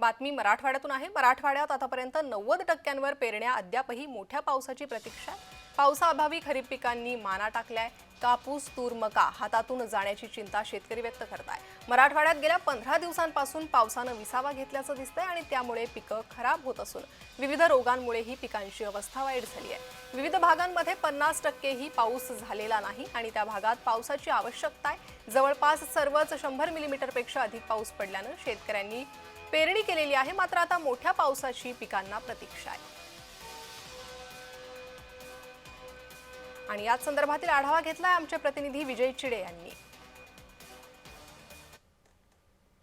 बातमी मराठवाड्यातून आहे. मराठवाड्यात आतापर्यंत नव्वद टक्क्यांवर पेरण्या अद्यापही मोठ्या पावसाची प्रतीक्षा आहे. पावसाअभावी खरीप पिकांनी माना टाकलाय. कापूस तूर मका हातातून जाण्याची चिंता शेतकरी व्यक्त करताय. मराठवाड्यात गेल्या पंधरा दिवसांपासून पावसानं विसावा घेतल्याचं दिसतंय आणि त्यामुळे पिकं खराब होत असून विविध रोगांमुळे ही पिकांची अवस्था वाईट झाली आहे. विविध भागांमध्ये पन्नास टक्केही पाऊस झालेला नाही आणि त्या भागात पावसाची आवश्यकता आहे. जवळपास सर्वच शंभर मिलीमीटरपेक्षा अधिक पाऊस पडल्यानं शेतकऱ्यांनी पेरणी केलेली आहे मात्र आता मोठ्या पावसाची पिकांना प्रतीक्षा आहे. आणि याच संदर्भातील आढावा घेतलाय आमचे प्रतिनिधी विजय चिडे यांनी.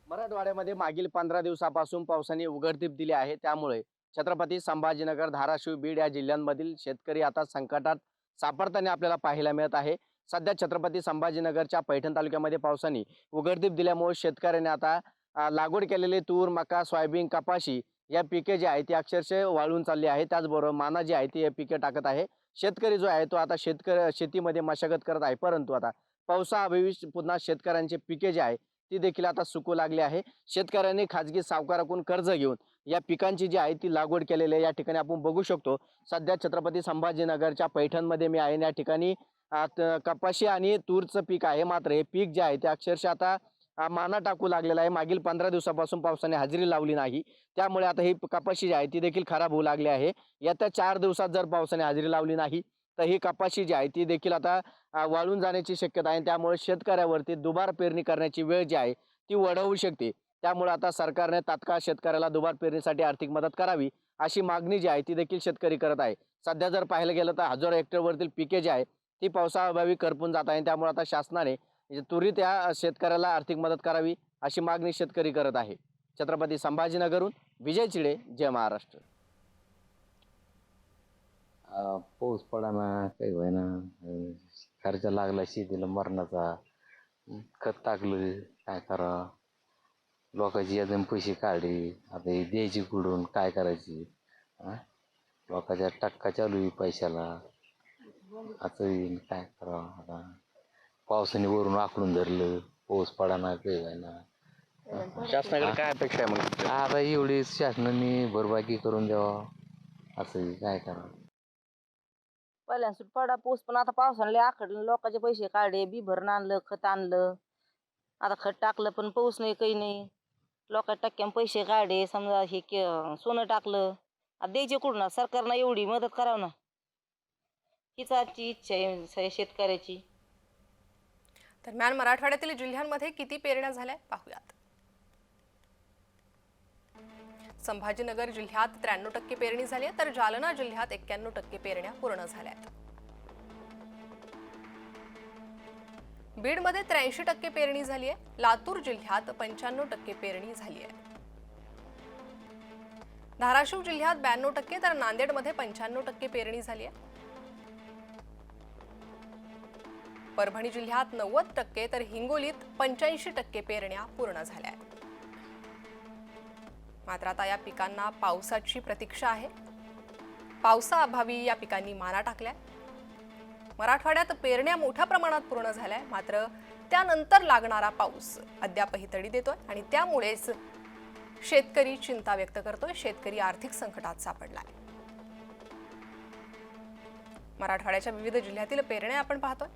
मराठवाड्यामध्ये मागील पंधरा दिवसापासून पावसाने उघडतीप दिली आहे. त्यामुळे छत्रपती संभाजीनगर धाराशिव बीड या जिल्ह्यांमधील शेतकरी आता संकटात सापडताना आपल्याला पाहायला मिळत आहे. सध्या छत्रपती संभाजीनगरच्या पैठण तालुक्यामध्ये पावसाने उघडतीप दिल्यामुळे शेतकऱ्यांनी आता लागवड केलेले तूर मका सोयाबीन कपाशी या पिके जी आहे ती अक्षरशः वाळून चालली आहे त्याचबरोबर माना जी आहे ती या पिके टाकत आहे. शेतकरी जो आहे तो आता शेतकरी शेतीमध्ये मशागत करत आहे. परंतु आता पावसाअभावी पुन्हा शेतकऱ्यांचे पिके जे आहे ती देखील आता सुकू लागली आहे. शेतकऱ्यांनी खाजगी सावकाराकडून कर्ज घेऊन या पिकांची जी आहे ती लागवड केलेली आहे. या ठिकाणी आपण बघू शकतो सध्या छत्रपती संभाजीनगरच्या पैठणमध्ये मी आहे. आणि या ठिकाणी कपाशी आणि तूरचं पीक आहे. मात्र हे पीक जे आहे ते अक्षरशः आता माना टाकू लागलेला आहे. मागील पंधरा दिवसापासून पावसाने हजेरी लावली नाही. त्यामुळे आता ही कपाशी जी आहे ती देखील खराब होऊ लागली आहे. येत्या चार दिवसात जर पावसाने हजेरी लावली नाही तर ही कपाशी जी आहे ती देखील आता वाळून जाण्याची शक्यता आहे. त्यामुळे शेतकऱ्यावरती दुबार पेरणी करण्याची वेळ जी आहे ती वढवू शकते. त्यामुळे आता सरकारने तात्काळ शेतकऱ्याला दुबार पेरणीसाठी आर्थिक मदत करावी अशी मागणी जी आहे ती देखील शेतकरी करत आहे. सध्या जर पाहायला गेलं तर हजारो हेक्टरवरतील पिके जी आहे ती पावसाअभावी करपून जात आहे. त्यामुळे आता शासनाने म्हणजे त्वरित या शेतकऱ्याला आर्थिक मदत करावी अशी मागणी शेतकरी करत आहे. छत्रपती संभाजीनगरहून विजय चिडे जय महाराष्ट्र. पाऊस पाऊस पडाना काही होईना. ना खर्च लागला शेतीला मरणाचा. खत टाकलं काय करा? लोकांची अजून पैसे काढले. आता हे द्यायची कुडून काय करायची? लोकांच्या टक्का चालू आहे पैशाला. असं येईन काय करावं आता? पावसाने वरून आखडून धरलं पाऊस पडाना काही होईना शासनाकडे काय अपेक्षा आहे मग आता एवढी शासनाने भरबाकी करून द्यावा असं काय करावं पहिल्यान सुट पडा पाऊस पण आता पावसाने लय आखडलं लोकांचे पैसे काढले बी भरून आणलं खत आणलं. आता खत टाकलं पण पाऊस नाही काही नाही. लोकांच्या टक्क्यान पैसे काढले समजा हे के सोनं टाकलं. आता द्यायचे कुठून? आता सरकारनं एवढी मदत करावं ना. हीच आजची इच्छा आहे स- शेतकऱ्याची. दरम्यान मराठवाड्यातील जिल्ह्यांमध्ये किती पेरण्या झाल्या पाहूयात. संभाजीनगर जिल्ह्यात त्र्याण्णव टक्के पेरणी झाली आहे तर जालना जिल्ह्यात एक्क्याण्णव टक्के पेरण्या पूर्ण झाल्या आहेत. बीडमध्ये त्र्याऐंशी टक्के पेरणी झाली आहे लातूर जिल्ह्यात पंच्याण्णव टक्के पेरणी झाली आहे. धाराशिव जिल्ह्यात ब्याण्णव टक्के तर नांदेडमध्ये पंच्याण्णव टक्के पेरणी झाली आहे. परभणी जिल्ह्यात नव्वद टक्के तर हिंगोलीत पंच्याऐंशी टक्के पेरण्या पूर्ण झाल्या आहेत. मात्र आता या पिकांना पावसाची प्रतीक्षा आहे. पावसाअभावी या पिकांनी माना टाकल्या. मराठवाड्यात पेरण्या मोठ्या प्रमाणात पूर्ण झाल्या मात्र त्यानंतर लागणारा पाऊस अद्यापही तडी देतोय आणि त्यामुळेच शेतकरी चिंता व्यक्त करतोय शेतकरी आर्थिक संकटात सापडलाय. मराठवाड्याच्या विविध जिल्ह्यातील पेरण्या आपण पाहतोय.